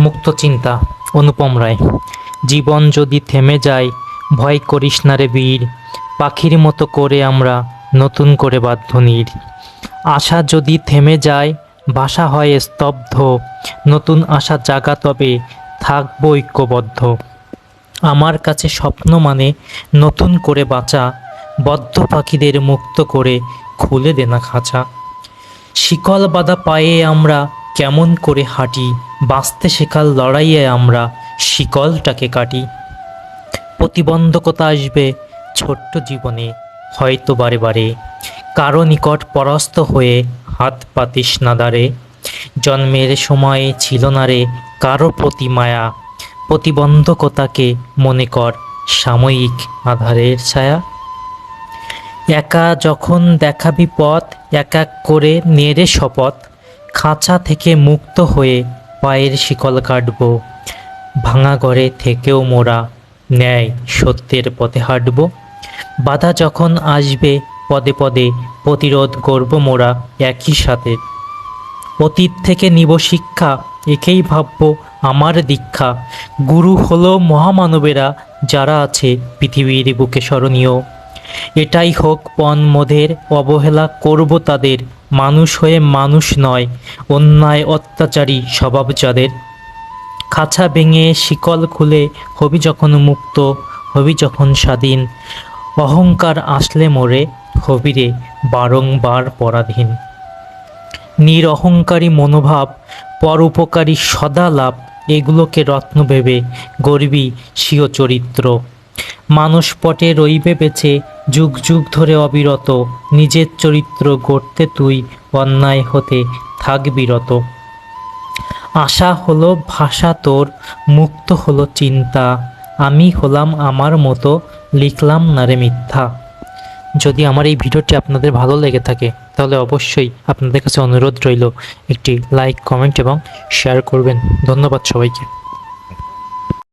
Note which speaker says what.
Speaker 1: মুক্ত চিন্তা অনুপম রায়। জীবন যদি থেমে যায়, ভয় করিস না রে বীর। পাখির মতো করে আমরা নতুন করে বাধ্য নীর। আশা যদি থেমে যায় ভাষা হয় স্তব্ধ। নতুন আশা জাগা তবে থাকব ঐক্যবদ্ধ। আমার কাছে স্বপ্ন মানে নতুন করে বাঁচা, বদ্ধ পাখিদের মুক্ত করে খুলে দেনা খাঁচা। শিকল বাঁধা পায়ে আমরা কেমন করে হাঁটি বাঁচতে শেখার লড়াইয়ে আমরা শিকলটাকে কাটি। প্রতিবন্ধকতা আসবে ছোট্ট জীবনে, হয়তো বারে বারে। কারও নিকট পরাস্ত হয়ে হাত পাতিস না দাঁড়ে। জন্মের সময়ে ছিল না রে কারও প্রতি মায়া। প্রতিবন্ধকতাকে মনে কর সাময়িক আধারের ছায়া। একা যখন দেখাবি পথ, এক এক করে নেড়ে শপথ। খাঁচা থেকে মুক্ত হয়ে পায়ের শিকল কাটব, ভাঙা ঘরে থেকেও মোরা ন্যায় সত্যের পথে হাঁটব। বাধা যখন আসবে, পদে পদে প্রতিরোধ করব মোরা একই সাথে। অতীত থেকে নিব শিক্ষা, একেই ভাবব আমার দীক্ষা। গুরু হলো মহামানবেরা, যারা আছে পৃথিবীর বুকে স্মরণীয়। এটাই হোক পণ মধের অবহেলা করব তাদের। মানুষ হয়ে মানুষ নয়, অন্যায়, অত্যাচারী স্বভাব যাদের। খাঁচা ভেঙে শিকল খুলে হবি যখন মুক্ত, হবি যখন স্বাধীন। অহংকার আসলে মোরে, হবিরে বারংবার পরাধীন। নিরহংকারী মনোভাব, পরোপকারী সদা লাভ, এগুলোকে রত্ন ভেবে গর্বী স্বীয় চরিত্র। মানুষ পটে রইবে বেঁচে যুগ যুগ ধরে অবিরত। নিজের চরিত্র গড়তে তুই অন্যায় হতে থাক বিরত। আশা হলো ভাষা তোর, মুক্ত হলো চিন্তা। আমি হলাম আমার মতো, লিখলাম না রে মিথ্যা। যদি আমার এই ভিডিওটি আপনাদের ভালো লেগে থাকে, তাহলে অবশ্যই আপনাদের কাছে অনুরোধ রইল, একটি লাইক কমেন্ট এবং শেয়ার করবেন। ধন্যবাদ সবাইকে।